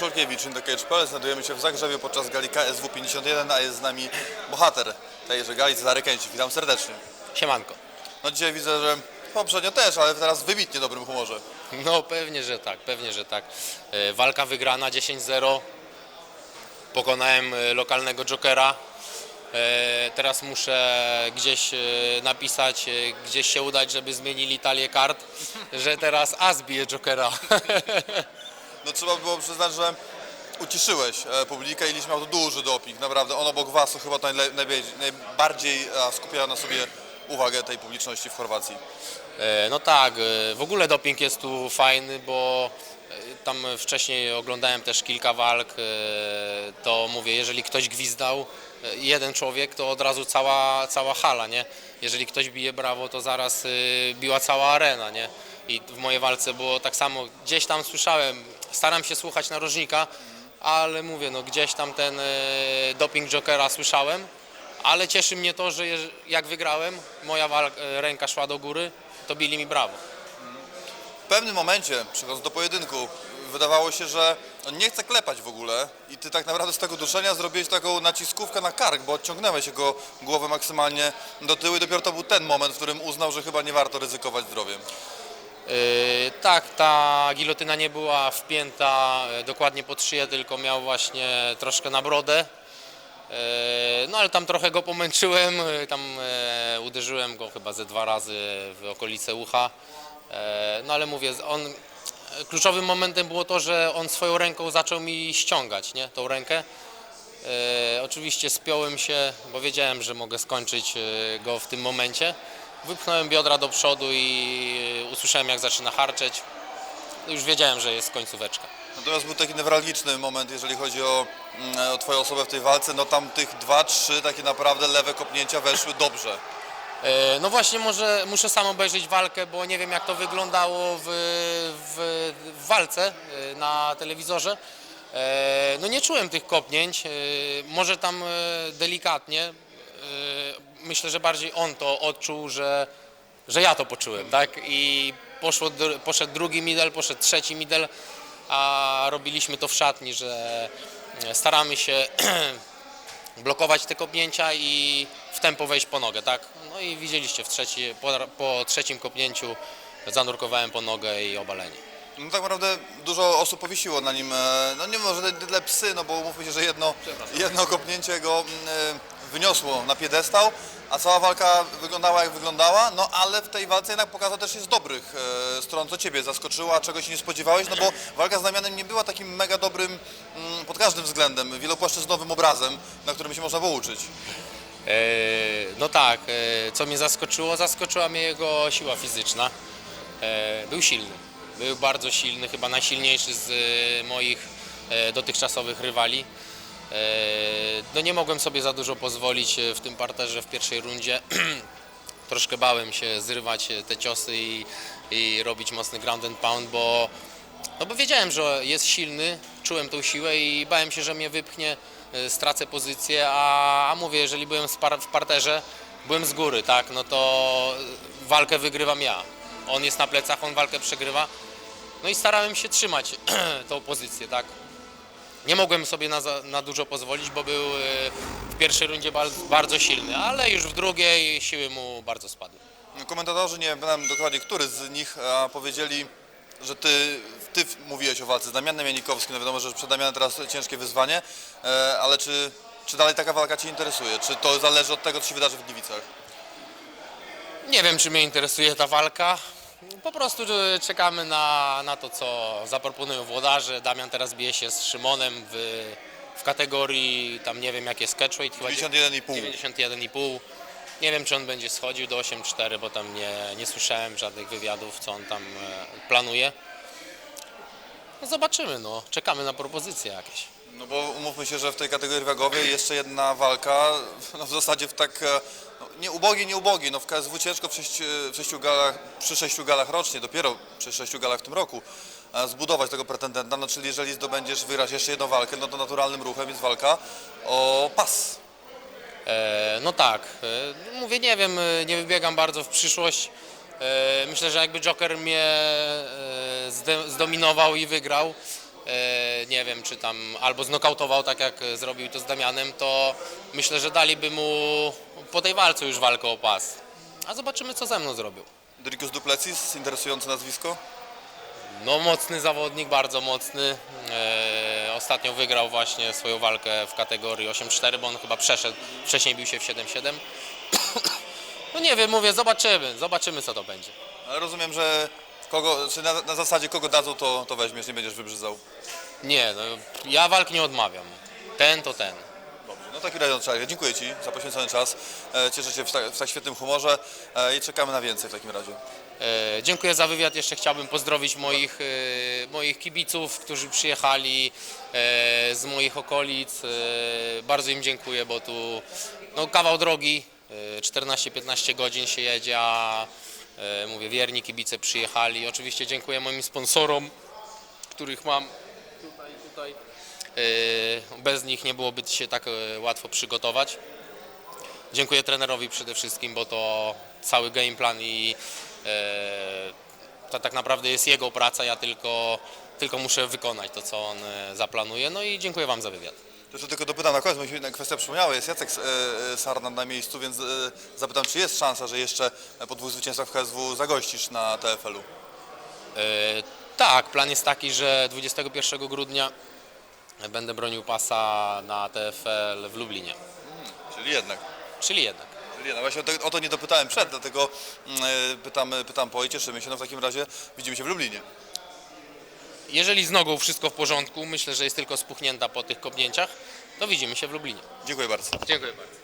Mariusz Olkiewicz, Indocage.pl. Znajdujemy się w Zagrzebiu podczas gali KSW 51, a jest z nami bohater tejże gali, Cezary Kęci. Witam serdecznie. Siemanko. No dzisiaj widzę, że poprzednio też, ale teraz w wybitnie dobrym humorze. No pewnie, że tak, pewnie, że tak. E, Walka wygrana 10-0. Pokonałem e, lokalnego Jokera. E, Teraz muszę gdzieś e, napisać, e, gdzieś się udać, żeby zmienili talię kart, że teraz As bije Jokera. No trzeba było przyznać, że uciszyłeś e, publikę i liczmy miał tu duży doping, naprawdę. On obok Was chyba najbardziej, najbardziej skupiał na sobie uwagę tej publiczności w Chorwacji. E, No tak, e, w ogóle doping jest tu fajny, bo tam wcześniej oglądałem też kilka walk, to mówię, jeżeli ktoś gwizdał, jeden człowiek, to od razu cała, cała hala, nie? Jeżeli ktoś bije brawo, to zaraz biła cała arena, nie? I w mojej walce było tak samo, gdzieś tam słyszałem, staram się słuchać narożnika, ale mówię, no gdzieś tam ten e, doping Jokera słyszałem, ale cieszy mnie to, że jak wygrałem, moja e, ręka szła do góry, to bili mi brawo. W pewnym momencie, przechodząc do pojedynku, wydawało się, że on nie chce klepać w ogóle i ty tak naprawdę z tego duszenia zrobiłeś taką naciskówkę na kark, bo odciągnęłeś jego głowę maksymalnie do tyłu i dopiero to był ten moment, w którym uznał, że chyba nie warto ryzykować zdrowiem. Yy, tak, ta gilotyna nie była wpięta e, dokładnie pod szyję, tylko miał właśnie troszkę na brodę. Yy, No ale tam trochę go pomęczyłem, tam uderzyłem go chyba ze dwa razy w okolice ucha. No ale mówię, on, kluczowym momentem było to, że on swoją ręką zaczął mi ściągać, nie, tą rękę. Oczywiście spiąłem się, bo wiedziałem, że mogę skończyć go w tym momencie. Wypchnąłem biodra do przodu i usłyszałem jak zaczyna harczeć. Już wiedziałem, że jest końcóweczka. Natomiast był taki newralgiczny moment, jeżeli chodzi o, mm, o twoją osobę w tej walce, no tam tych dwa, trzy takie naprawdę lewe kopnięcia weszły dobrze. E, No właśnie, może muszę sam obejrzeć walkę, bo nie wiem jak to wyglądało w, w, w walce e, na telewizorze. E, No nie czułem tych kopnięć, może tam delikatnie. Myślę, że bardziej on to odczuł, że, że ja to poczułem, tak? I poszło, poszedł drugi middle, poszedł trzeci middle, a robiliśmy to w szatni, że e, staramy się blokować te kopnięcia i w tempo wejść po nogę, tak? No i widzieliście w trzeci, po, po trzecim kopnięciu zanurkowałem po nogę i obalenie. No tak naprawdę dużo osób powiesiło na nim, e, no nie może tyle psy, no bo umówmy się, że jedno, jedno kopnięcie go mm, e, wyniosło na piedestał, a cała walka wyglądała jak wyglądała, no ale w tej walce jednak pokazał też jest dobrych e, stron, co Ciebie zaskoczyło, a czego się nie spodziewałeś, no bo walka z Damianem nie była takim mega dobrym mm, pod każdym względem, wielopłaszczyznowym obrazem, na którym się można było uczyć. E, no tak, e, co mnie zaskoczyło? Zaskoczyła mnie jego siła fizyczna. E, był silny, był bardzo silny, chyba najsilniejszy z e, moich e, dotychczasowych rywali. E, no nie mogłem sobie za dużo pozwolić e, w tym parterze w pierwszej rundzie. Troszkę bałem się zrywać e, te ciosy i, i robić mocny ground and pound, bo no bo wiedziałem, że jest silny, czułem tą siłę i bałem się, że mnie wypchnie, stracę pozycję, a, a mówię, jeżeli byłem w parterze, byłem z góry, tak, no to walkę wygrywam ja. On jest na plecach, on walkę przegrywa. No i starałem się trzymać tą pozycję, tak. Nie mogłem sobie na, na dużo pozwolić, bo był y, w pierwszej rundzie bardzo silny, ale już w drugiej siły mu bardzo spadły. Komentatorzy, nie wiem dokładnie który z nich, powiedzieli, że ty, ty mówiłeś o walce z Damianem Janikowskim, no wiadomo, że przed Damianem teraz ciężkie wyzwanie, e, ale czy, czy dalej taka walka Cię interesuje? Czy to zależy od tego, co się wydarzy w Gliwicach? Nie wiem, czy mnie interesuje ta walka. Po prostu czekamy na, na to, co zaproponują włodarze. Damian teraz bije się z Szymonem w, w kategorii, tam nie wiem jak jest catchweight, chyba 51,5. 91,5. Nie wiem, czy on będzie schodził do 8,4, bo tam nie, nie słyszałem żadnych wywiadów, co on tam e, planuje. No zobaczymy, no. Czekamy na propozycje jakieś. No bo umówmy się, że w tej kategorii wagowej jeszcze jedna walka, no w zasadzie w tak, e, no nie ubogi, nie ubogi, no w KSW ciężko w sześciu, w sześciu galach, przy sześciu galach rocznie, dopiero przy sześciu galach w tym roku, e, zbudować tego pretendenta, no czyli jeżeli zdobędziesz, wygrać jeszcze jedną walkę, no to naturalnym ruchem jest walka o pas. E, no tak, e, mówię, nie wiem, e, nie wybiegam bardzo w przyszłość. E, myślę, że jakby Joker mnie e, zdominował i wygrał, e, nie wiem, czy tam albo znokautował tak jak zrobił to z Damianem, to myślę, że daliby mu po tej walce już walkę o pas. A zobaczymy co ze mną zrobił. Dricus Duplessis, interesujące nazwisko. No mocny zawodnik, bardzo mocny. E, ostatnio wygrał właśnie swoją walkę w kategorii 8-4, bo on chyba przeszedł, wcześniej bił się w 7-7. No nie wiem, mówię, zobaczymy, zobaczymy co to będzie. Ale rozumiem, że kogo, czy na, na zasadzie kogo dadzą, to, to weźmiesz, nie będziesz wybrzydzał. Nie, no, ja walk nie odmawiam. Ten to ten. Dobrze, no taki razie Czarek, dziękuję Ci za poświęcony czas. E, Cieszę się w tak, w tak świetnym humorze e, i czekamy na więcej w takim razie. E, Dziękuję za wywiad. Jeszcze chciałbym pozdrowić moich, e, moich kibiców, którzy przyjechali e, z moich okolic. E, Bardzo im dziękuję, bo tu no, kawał drogi, e, 14-15 godzin się jedzie, a e, mówię, wierni kibice przyjechali. Oczywiście dziękuję moim sponsorom, których mam tutaj, tutaj. E, Bez nich nie byłoby się tak e, łatwo przygotować. Dziękuję trenerowi przede wszystkim, bo to cały game plan i e, to tak naprawdę jest jego praca, ja tylko, tylko muszę wykonać to, co on e, zaplanuje. No i dziękuję Wam za wywiad. To jeszcze tylko dopytam na koniec, bo mi się jedna kwestia przypomniała. Jest Jacek e, e, Sarnan na miejscu, więc e, zapytam, czy jest szansa, że jeszcze po dwóch zwycięstwach w KSW zagościsz na TFL-u? E, tak, plan jest taki, że 21 grudnia będę bronił pasa na TFL w Lublinie, Czyli jednak. czyli jednak. Czyli jednak. Właśnie o to, o to nie dopytałem przed, dlatego mm, e, pytam, pytam po i cieszymy się. No w takim razie widzimy się w Lublinie. Jeżeli z nogą wszystko w porządku, myślę, że jest tylko spuchnięta po tych kopnięciach, to widzimy się w Lublinie. Dziękuję bardzo. Dziękuję bardzo.